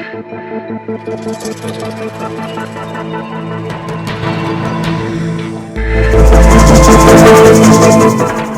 Thank you.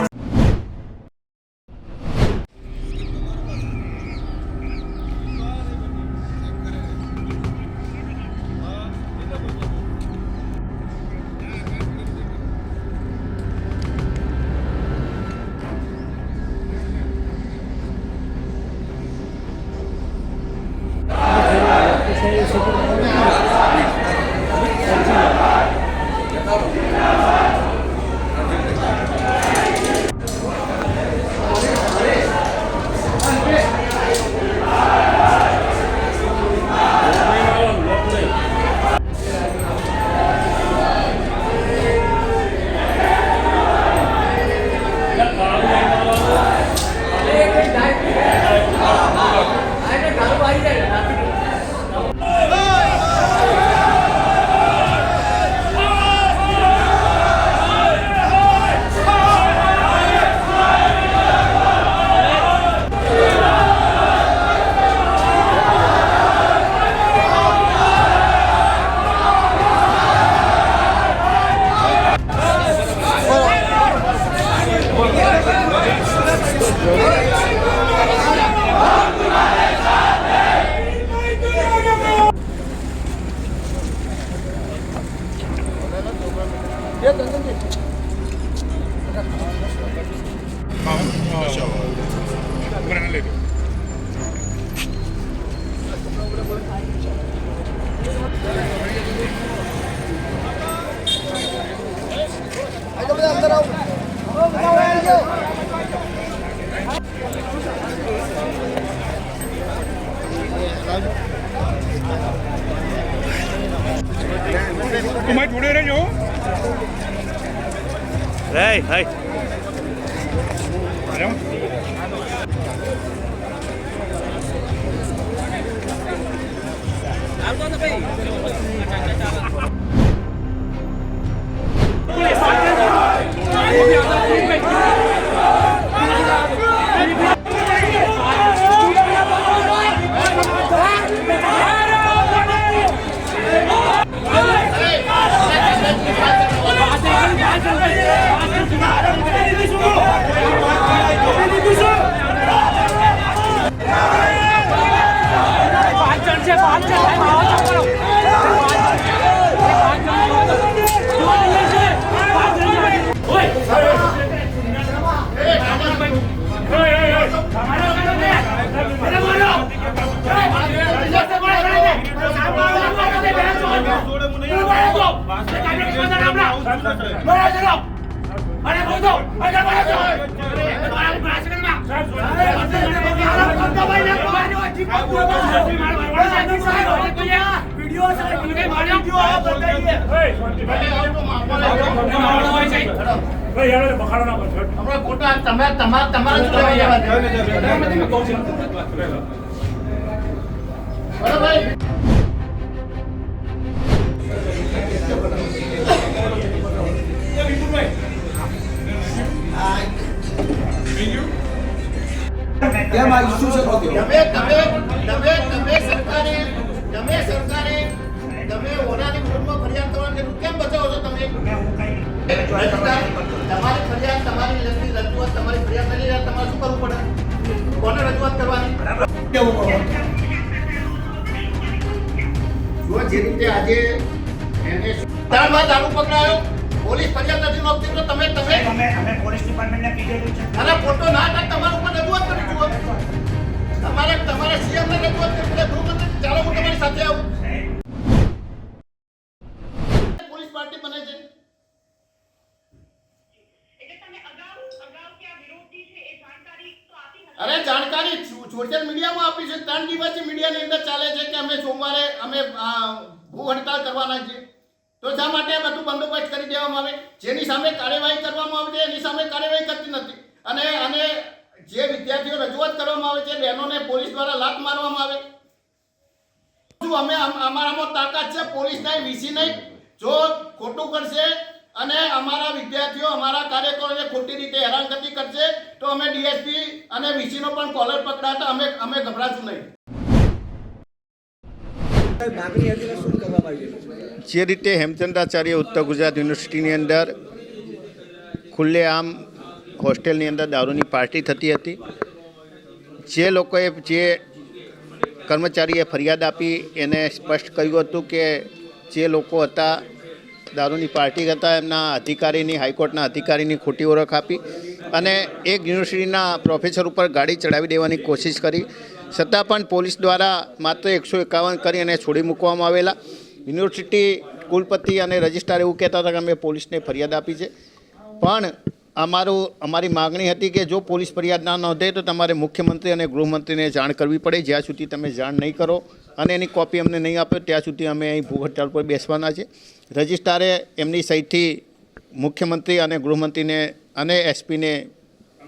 તમારે જોડે રહેજો Hey, hey. મેડમ હમણાં ખોટા બરાબર કેમ આ ઇસ્યુ છે? તમે તમે તમારી ફરિયાદ તમારી લગતી રજૂઆત તમારી ફરિયાદ નહીં તમારે શું કરવું પડે? કોને રજૂઆત કરવાની? જો જે રીતે આજે એને દાળમાં દારૂ પકડાયો પોલીસ ફરિયાદ નથી નોંધતી તો તમે તમે? અમે અમે પોલીસ ડિપાર્ટમેન્ટને કીધેલું છે. અને ફોટો ના થાય તમારા ઉપર રજૂઆત કરી જુઓ. તમારે તમારે સીએમ ને રજૂઆત કરી. ચાલો હું તમારી સાથે આવું પોલીસ પાર્ટી બને છે એટલે તમે અગાઉ અગાઉ કે આ વિરોધી છે એ જાણકારી તો આપી હતી અરે જાણકારી સોશિયલ મીડિયામાં આપી છે. ત્રણ દિવસથી મીડિયાની અંદર ચાલે છે કે અમે સોમવારે અમે ભૂ હડતાલ કરવાના છીએ. તો શા માટે બધું બંદોબસ્ત કરી દેવામાં આવે? જેની સામે કાર્યવાહી કરવામાં આવે છે એની સામે કાર્યવાહી કરતી નથી. અને અને જે વિદ્યાર્થીઓ રજૂઆત કરવામાં આવે છે, બહેનોને પોલીસ દ્વારા લાત મારવામાં આવે. શું અમે અમારામાં તાકાત છે? પોલીસ નહીં, વીસી નહીં. જો ખોટું કરશે અને અમારા વિદ્યાર્થીઓ, અમારા કાર્યકરોને કરશે તો અમે ડીએસપી અને વીસીનો પણ કોલર પકડાતા અમે અમે ગભરાશું નહીં. જે રીતે હેમચંદ્રાચાર્ય ઉત્તર ગુજરાત યુનિવર્સિટીની અંદર ખુલ્લેઆમ હોસ્ટેલની અંદર દારૂની પાર્ટી થતી હતી, જે લોકોએ જે કર્મચારીએ ફરિયાદ આપી એને સ્પષ્ટ કહ્યું હતું કે જે લોકો હતા, દારૂની પાર્ટી હતા એમના અધિકારીની, હાઈકોર્ટના અધિકારીની ખોટી ઓળખ આપી. અને એક યુનિવર્સિટીના પ્રોફેસર ઉપર ગાડી ચડાવી દેવાની કોશિશ કરી. છતાં પણ પોલીસ દ્વારા માત્ર એકસો એકાવન કરી અને છોડી મૂકવામાં આવેલા. યુનિવર્સિટી કુલપતિ અને રજિસ્ટ્રાર એવું કહેતા હતા કે અમે પોલીસને ફરિયાદ આપી છે. પણ અમારું, અમારી માગણી હતી કે જો પોલીસ ફરિયાદ ના નોંધે તો તમારે મુખ્યમંત્રી અને ગૃહમંત્રીને જાણ કરવી પડે. જ્યાં સુધી તમે જાણ નહીં કરો અને એની કોપી અમને નહીં આપે ત્યાં સુધી અમે અહીં ભૂખ હડતાળ પર બેસવાના છે. રજિસ્ટ્રારે એમની સહીથી મુખ્યમંત્રી અને ગૃહમંત્રીને અને એસપીને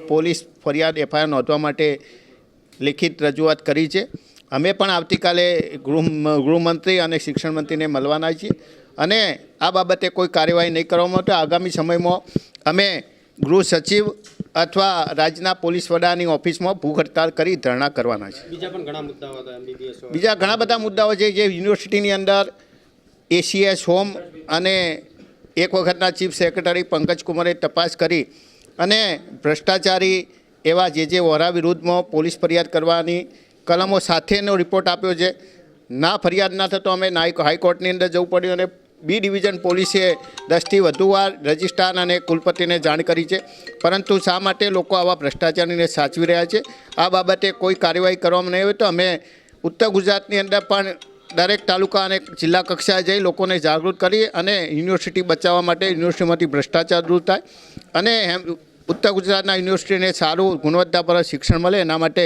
પોલીસ ફરિયાદ એફઆઈઆર નોંધવા માટે લેખિત રજૂઆત કરી છે. અમે પણ આવતીકાલે ગૃહ ગૃહમંત્રી અને શિક્ષણ મંત્રીને મળવાના છીએ અને આ બાબતે કોઈ કાર્યવાહી નહીં કરવામાં આવતા તો આગામી સમયમાં અમે ગૃહ સચિવ અથવા રાજ્યના પોલીસ વડાની ઓફિસમાં ભૂખ હડતાલ કરી ધરણા કરવાના છે બીજા પણ ઘણા મુદ્દાઓ હતા બીજા ઘણા બધા મુદ્દાઓ છે જે યુનિવર્સિટીની અંદર એસીએસ હોમ અને એક વખતના ચીફ સેક્રેટરી પંકજ કુમારે તપાસ કરી અને ભ્રષ્ટાચારી એવા જે જે વોરા વિરુદ્ધમાં પોલીસ ફરિયાદ કરવાની કલમો સાથેનો રિપોર્ટ આપ્યો છે. ના ફરિયાદ ના થતો અમે હાઈકોર્ટની અંદર જવું પડ્યું અને બી ડિવિઝન પોલીસે દસથી વધુ વાર રજિસ્ટ્રાર અને કુલપતિને જાણ કરી છે. પરંતુ શા માટે લોકો આવા ભ્રષ્ટાચારીને સાચવી રહ્યા છે? આ બાબતે કોઈ કાર્યવાહી કરવામાં નહીં હોય તો અમે ઉત્તર ગુજરાતની અંદર પણ દરેક તાલુકા અને જિલ્લા કક્ષાએ જઈ લોકોને જાગૃત કરી અને યુનિવર્સિટી બચાવવા માટે યુનિવર્સિટીમાંથી ભ્રષ્ટાચાર દૂર થાય. અને એમ ઉત્તર ગુજરાતના યુનિવર્સિટીને સારું ગુણવત્તાપૂર્વક શિક્ષણ મળે એના માટે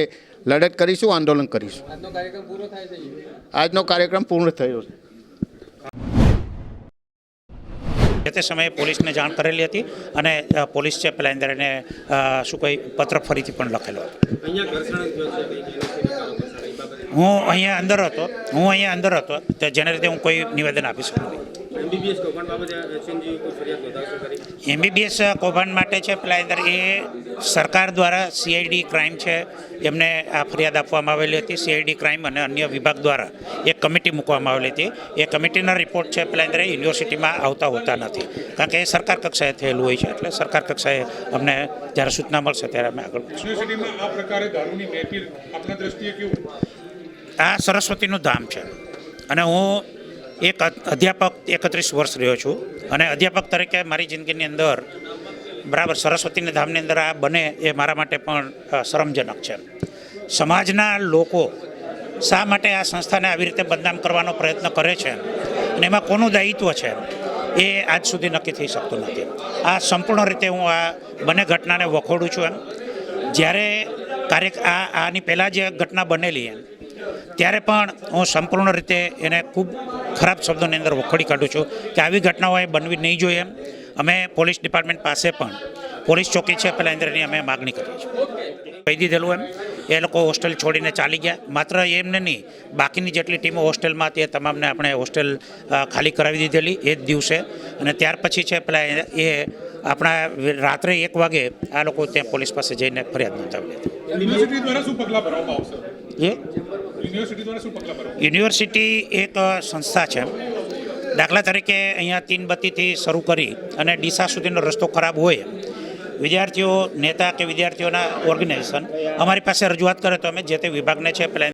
લડત કરીશું આંદોલન કરીશું. આજનો કાર્યક્રમ પૂરો થાય છે આજનો કાર્યક્રમ પૂર્ણ થયો છે. જે તે સમયે પોલીસને જાણ કરેલી હતી અને પોલીસ છે પેલા અંદર એને શું કંઈ પત્ર ફરીથી પણ લખેલો હતો. હું અહીંયા અંદર હતો. હું અહીંયા અંદર હતો. તો જેને રીતે હું કોઈ નિવેદન આપી શકું એમબીબીએસ કૌભાંડ માટે છે પેલા અંદર એ સરકાર દ્વારા સીઆઈડી ક્રાઇમ છે એમને આ ફરિયાદ આપવામાં આવેલી હતી. સીઆઈડી ક્રાઇમ અને અન્ય વિભાગ દ્વારા એક કમિટી મૂકવામાં આવેલી હતી. એ કમિટીના રિપોર્ટ છે પેલા અંદર યુનિવર્સિટીમાં આવતા હોતા નથી. કારણ કે એ સરકાર કક્ષાએ થયેલું હોય છે એટલે સરકાર કક્ષાએ અમને જ્યારે સૂચના મળશે ત્યારે અમે આગળ યુનિવર્સિટીમાં આ પ્રકારે દારૂની મહેફિલ આપણા દ્રષ્ટિએ કેવું? આ સરસ્વતીનું ધામ છે. અને હું એક અધ્યાપક એકત્રીસ વર્ષ રહ્યો છું. અને અધ્યાપક તરીકે મારી જિંદગીની અંદર બરાબર સરસ્વતીના ધામની અંદર આ બને એ મારા માટે પણ શરમજનક છે. સમાજના લોકો શા માટે આ સંસ્થાને આવી રીતે બદનામ કરવાનો પ્રયત્ન કરે છે? અને એમાં કોનું દાયિત્વ છે? એ આજ સુધી નક્કી થઈ શકતું નથી. આ સંપૂર્ણ રીતે હું આ બંને ઘટનાને વખોડું છું એમ. જ્યારે કાર્ય, આ, આની પહેલાં જે ઘટના બનેલી એમ ત્યારે પણ હું સંપૂર્ણ રીતે એને ખૂબ ખરાબ શબ્દોની અંદર વખોડી કાઢું છું કે આવી ઘટનાઓ એ બનવી નહીં જોઈએ એમ. અમે પોલીસ ડિપાર્ટમેન્ટ પાસે પણ પોલીસ ચોકી છે પેલા ઇન્દ્રની અમે માગણી કરી છે કહી દીધેલું એમ. એ લોકો હોસ્ટેલ છોડીને ચાલી ગયા. માત્ર એમને નહીં બાકીની જેટલી ટીમો હોસ્ટેલમાં હતી એ તમામને આપણે હોસ્ટેલ ખાલી કરાવી દીધેલી એ જ દિવસે. અને ત્યાર પછી છે પેલા એ- આપણા રાત્રે એક વાગે આ લોકો ત્યાં પોલીસ પાસે જઈને ફરિયાદ નોંધાવી હતી એ? યુનિવર્સિટી એક સંસ્થા છે. દાખલા તરીકે અહીંયા તીનબત્તીથી શરૂ કરી અને ડીસા સુધીનો રસ્તો ખરાબ હોય, વિદ્યાર્થીઓ, નેતા કે વિદ્યાર્થીઓના ઓર્ગેનાઇઝેશન, અમારી પાસે રજૂઆત કરે તો અમે જે તે વિભાગને છે પેલા